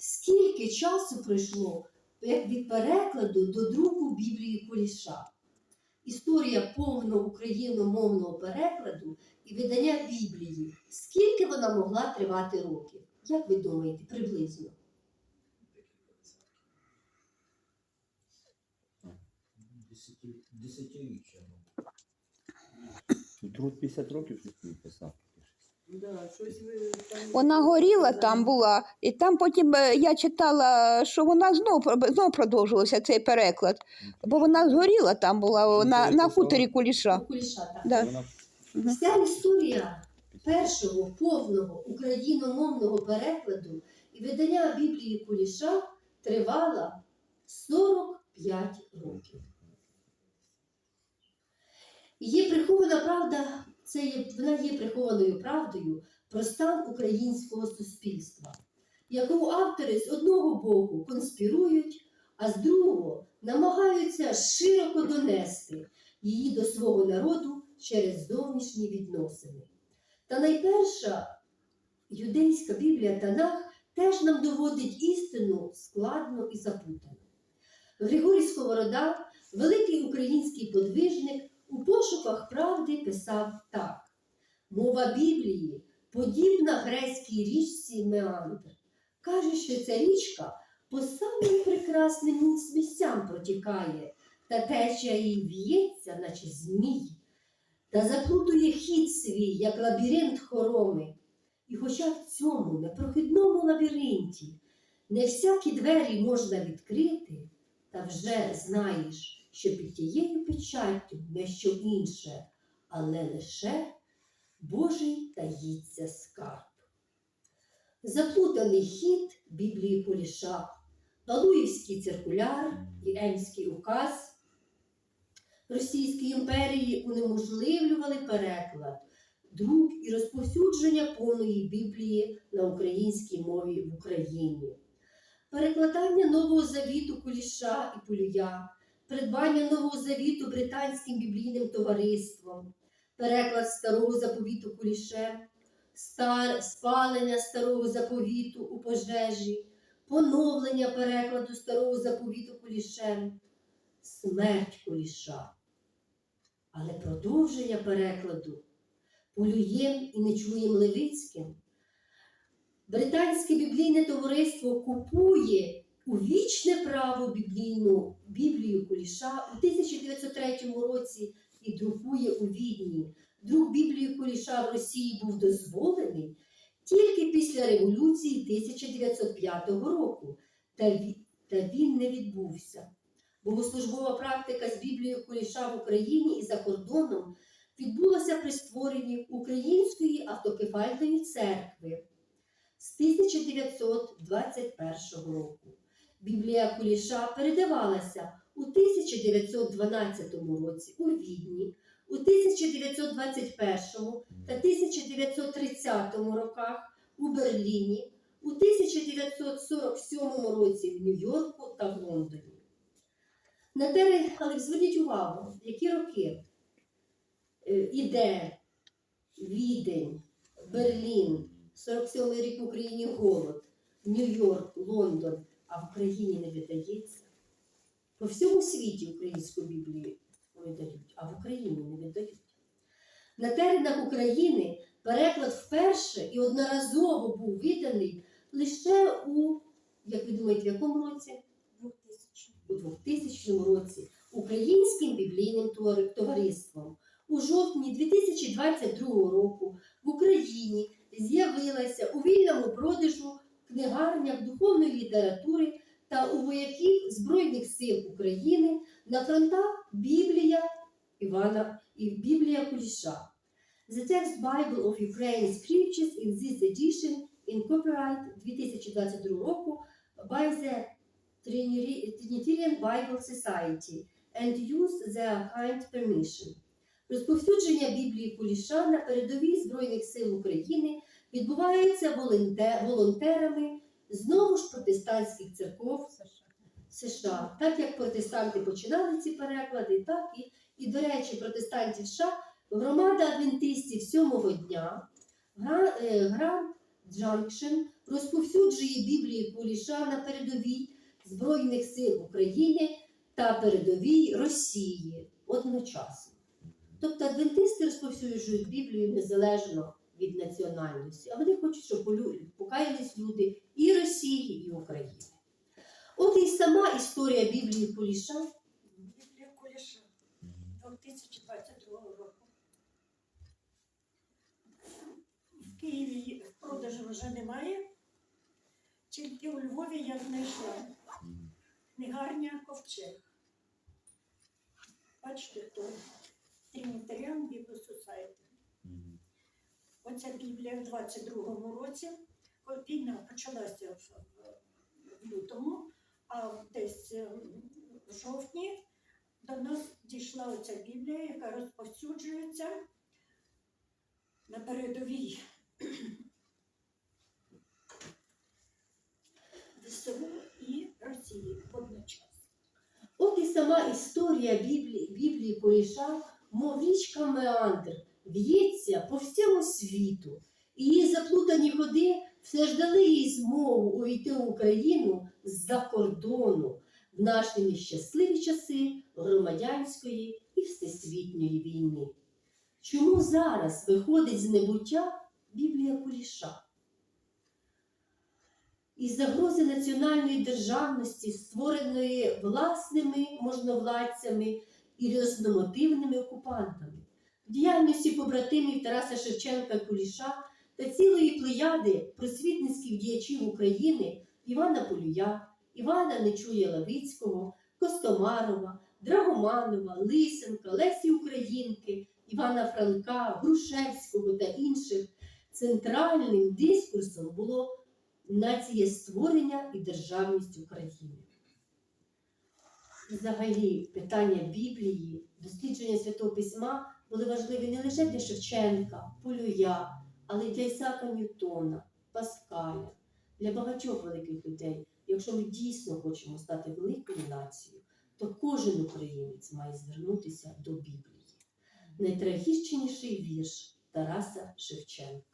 скільки часу пройшло як від перекладу до друку Біблії Куліша. Історія повного україномовного перекладу і видання Біблії. Скільки вона могла тривати років? Як ви думаєте, приблизно? Десятиріччя. Труд 50 років писав. Да, щось ви там... Вона горіла там була, і там потім е, я читала, що вона знов, знов продовжувався цей переклад, бо вона згоріла там була на, на хуторі Куліша. Куліша, так. Да. Вона Вся історія першого повного україномовного перекладу і видання Біблії Куліша тривала 45 років. Є прихована правда, це є, вона є прихованою правдою про стан українського суспільства, яку автори з одного боку конспірують, а з другого намагаються широко донести її до свого народу через зовнішні відносини. Та найперша юдейська Біблія Танах теж нам доводить істину складно і запутано. Григорій Сковорода, великий український подвижник, у пошуках правди писав так: мова Біблії подібна грецькій річці Меандр. Каже, що ця річка по самим прекрасним місцям протікає, та течія її в'ється, наче змій, та заплутує хід свій, як лабіринт хороми. І хоча в цьому непрохідному лабіринті не всякі двері можна відкрити, та вже знаєш, що під тією печаттю не що інше, але лише Божий таїться скарб. Заплутаний хід Біблії Поліша, Валуївський циркуляр і Емський указ Російської імперії унеможливлювали переклад, друк і розповсюдження повної Біблії на українській мові в Україні. Перекладання Нового Завіту Куліша і Полюя, придбання Нового Завіту Британським біблійним товариством, переклад Старого заповіту Кулішем, стар, спалення Старого заповіту у пожежі, поновлення перекладу Старого заповіту Кулішем, смерть Куліша. Але продовження перекладу Полюєм і Нечуєм Левицьким. Британське біблійне товариство купує у вічне право біблійну Біблію Куліша у 1903 році і друкує у Відні. Друк Біблії Куліша в Росії був дозволений тільки після революції 1905 року, та він не відбувся. Богослужбова практика з Біблією Куліша в Україні і за кордоном відбулася при створенні Української автокефальної церкви з 1921 року. Біблія Куліша передавалася у 1912 році у Відні, у 1921 та 1930 роках у Берліні, у 1947 році в Нью-Йорку та в Лондоні. На те, але зверніть увагу, які роки. Е, іде Відень, Берлін, 47-й рік в Україні голод, Нью-Йорк, Лондон, а в Україні не видається. По всьому світі українську Біблію видають, а в Україні не видають. На теренах України переклад вперше і одноразово був виданий лише у, як ви думаєте, в якому році? У 2000 році Українським біблійним товариством. У жовтні 2022 року в Україні з'явилася у вільному продажу книгарнях духовної літератури та у вояків Збройних сил України на фронтах Біблія Івана і Біблія Куліша. The text Bible of Ukraine Scriptures in this edition in copyright 2022 року by the Trinitarian Bible Society and use their kind permission. Розповсюдження Біблії Куліша на передовій Збройних сил України відбувається волонтерами знову ж протестантських церков США. Так як протестанти починали ці переклади, так і, і до речі, протестантів США громада адвентистів сьомого дня Гранд Джанкшн розповсюджує Біблію Куліша на передовій Збройних сил України та передовій Росії одночасно. Тобто адвентисти розповсюджують Біблію незалежно від національності, а вони хочуть, щоб покаялись люди і Росії, і України. От і сама історія Біблії Куліша Біблія Куліша 2022 року. В Києві продажу вже немає. Тільки у Львові я знайшла книгарня Ковчег. Бачите, хто? Трінітаріан Society. Оця Біблія в 22-му році, війна почалася в, лютому, а десь е, в жовтні до нас дійшла оця Біблія, яка розповсюджується на передовій ВСУ і Росії водночас. От і сама історія Біблії, Біблії Куліша, мов Меандр, в'ється по всьому світу. І її заплутані ходи все ж дали їй змогу увійти в Україну з-за кордону в наші нещасливі часи громадянської і всесвітньої війни. Чому зараз виходить з небуття Біблія Куліша? Із загрози національної державності, створеної власними можновладцями і різномотивними окупантами, діяльності побратимів Тараса Шевченка Куліша та цілої плеяди просвітницьких діячів України Івана Полюя, Івана Нечуя Лавицького, Костомарова, Драгоманова, Лисенка, Лесі Українки, Івана Франка, Грушевського та інших центральним дискурсом було націєстворення і державність України. Взагалі, питання Біблії, дослідження Святого Письма були важливі не лише для Шевченка, Полюя, але й для Ісака Ньютона, Паскаля, для багатьох великих людей. Якщо ми дійсно хочемо стати великою нацією, то кожен українець має звернутися до Біблії. Найтрагічніший вірш Тараса Шевченка.